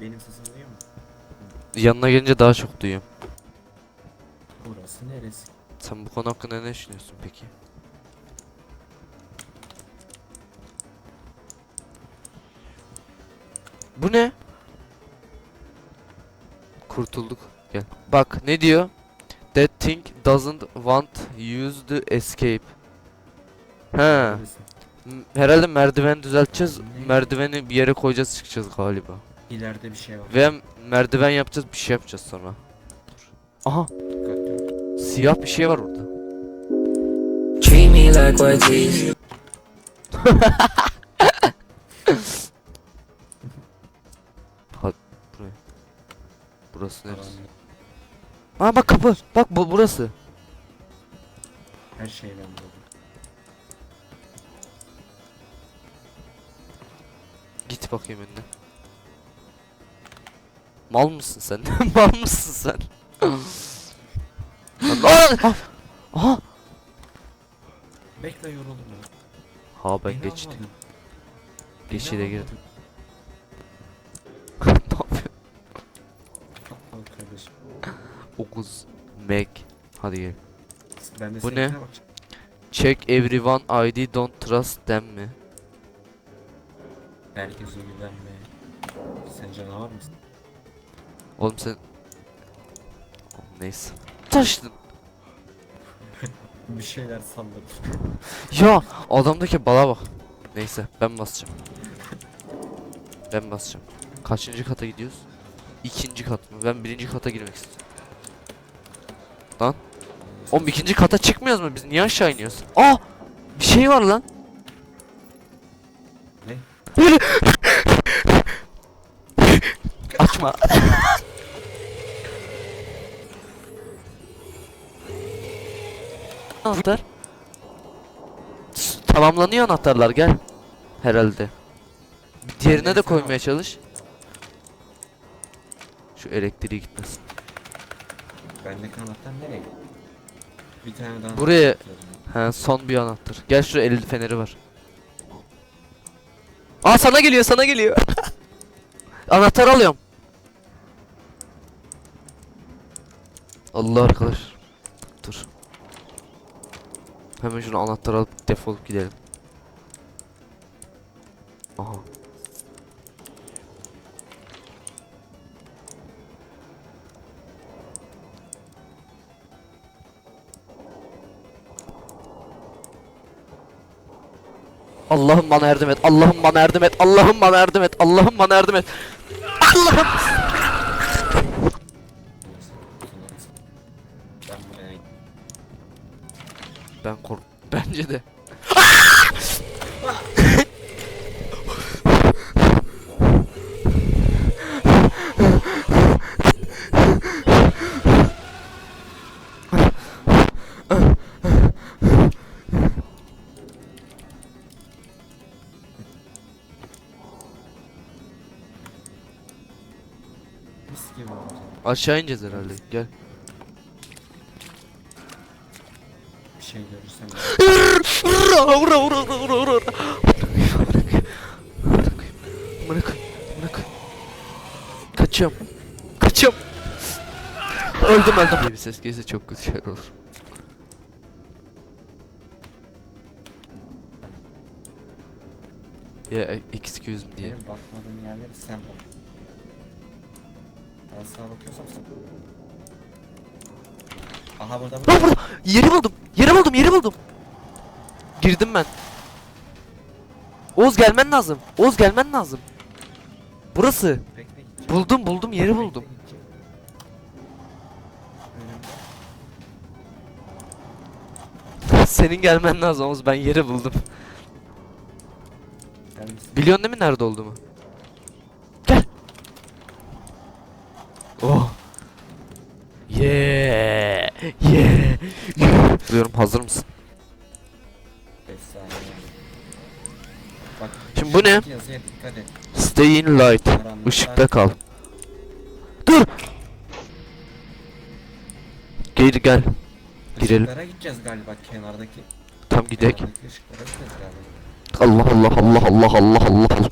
Benim sesimi duyuyor mu? Yanına gelince daha çok duyuyorum. Burası neresi? Sen bu konu hakkında ne düşünüyorsun peki? Bu ne? Kurtulduk. Gel. Bak ne diyor? That thing doesn't want use the escape. He. Neresi? Herhalde merdiven düzelteceğiz. Ne? Merdiveni bir yere koyacağız çıkacağız galiba. İleride bir şey var. Ve merdiven yapacağız bir şey yapacağız sonra. Dur. Aha siyah bir şey var orada. Treat me like what these. Burası neresi? Aa bak kapı. Bak bu burası. Her şeyi ben buldum. Git bakayım önüne. Mal mısın sen? Mal mısın sen? Aa! Aha! Bekle yoruldum ya. Ha ben Beni geçtim. almadın. Geçide girdim. ne yapıyorsun? Al kardeşim. Oguz. Meg. Hadi gel. Ben de Bu seninkine ne? bakacağım. Check everyone ID don't trust them mi? Herkes güvenme. Sen canavar mısın? Oğlum sen... Oğlum Neyse. Taştın. Bir şeyler salladım. Ya adamdaki bala bak. Neyse ben basacağım. Ben basacağım. Kaçıncı kata gidiyoruz? İkinci kat mı? Ben birinci kata girmek istiyorum. Lan. Oğlum ikinci kata çıkmıyoruz mu biz? Niye aşağı iniyoruz? Aa! Bir şey var lan. Ne? Açma. Anahtar. Tamamlanıyor anahtarlar gel. Herhalde. Diğerine de koymaya çalış. Şu elektriği gitmesin. Bendeki anahtar nereye gitti? Bir tane daha Buraya-. He son bir anahtar. Gel şu el feneri var. Aa sana geliyor sana geliyor. anahtar alıyorum. Allah arkadaş. Dur. Hemen şunu anahtar alıp defolup gidelim. Aha. Allah'ım bana yardım et. Allah'ım bana yardım et. Allah'ım bana yardım et. Allah'ım bana yardım et. Allah'ım. Ben kork. Bence de. Aşağı ineceğiz herhalde. Gel. Şey görürsem Vura vura vura vura vura vura. Bırak. Bırak. Kaçıyorum. Kaçıyorum. Öldüm öldüm. Bir ses gelirse çok kötü şeyler olur. Ya e, excuse me diye. benim bakmadığım yerleri sen bak. Ben sana bakıyorsam sen. Aha burada Lan burada. burada. Yeri buldum. Yeri buldum. Yeri buldum. Girdim ben. Oğuz gelmen lazım. Oğuz gelmen lazım. Burası. Bekle gideceğim. Buldum buldum yeri Bekle buldum. gideceğim. Önümde. Senin gelmen lazım Oğuz ben yeri buldum. Misin? Biliyorsun değil mi nerede olduğumu? Gel. Oh. Yeah. Yeah. Diyorum hazır mısın? Saniye. Bak. Şimdi bu ne? Yazıya dikkat et. Stay in light. Karanlıkta- Işıkta kal. Dur. Gel gel. Girelim. Işıklara gideceğiz galiba kenardaki. Tam gidek. Kenardaki ışıklara gideceğiz galiba. Allah Allah Allah Allah Allah Allah Allah.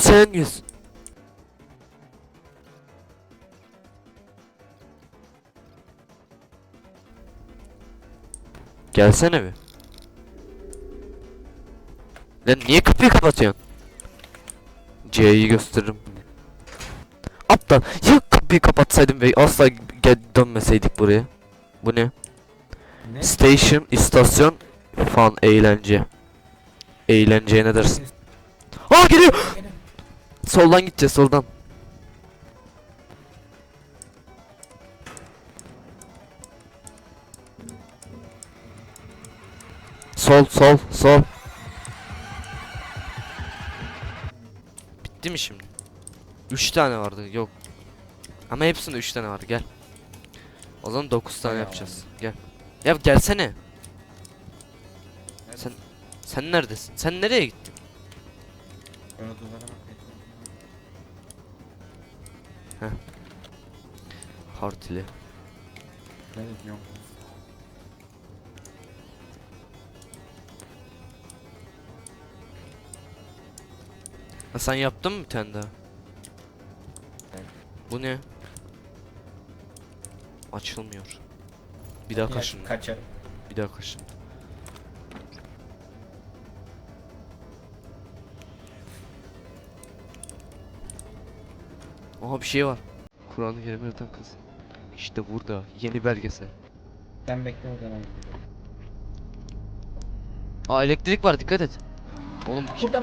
sen yüz. Gelsene bir. Lan niye kapıyı kapatıyorsun? C'yi gösteririm. Aptal. Ya kapıyı kapatsaydım ve asla gel dönmeseydik buraya. Bu ne? Ne? Station, istasyon, fan, eğlence. Eğlenceye ne dersin? Aa geliyor. Soldan gideceğiz soldan. Sol sol sol. Bitti mi şimdi? 3 tane vardı yok. Ama hepsinde 3 tane var gel. O zaman 9 tane yapacağız. Gel. Ya gelsene. Sen sen neredesin? Sen nereye gittin? Ben o duvara bakayım. Ha sen yaptın mı bir tane daha? Evet. Bu ne? Açılmıyor. Bir daha kaşın. Kaçar. Bir daha kaşın. Aha bir şey var. Kur'an-ı Kerim öğreten kız. İşte burada yeni belgesel. Sen bekle o zaman. Aa elektrik var dikkat et. Oğlum Burada?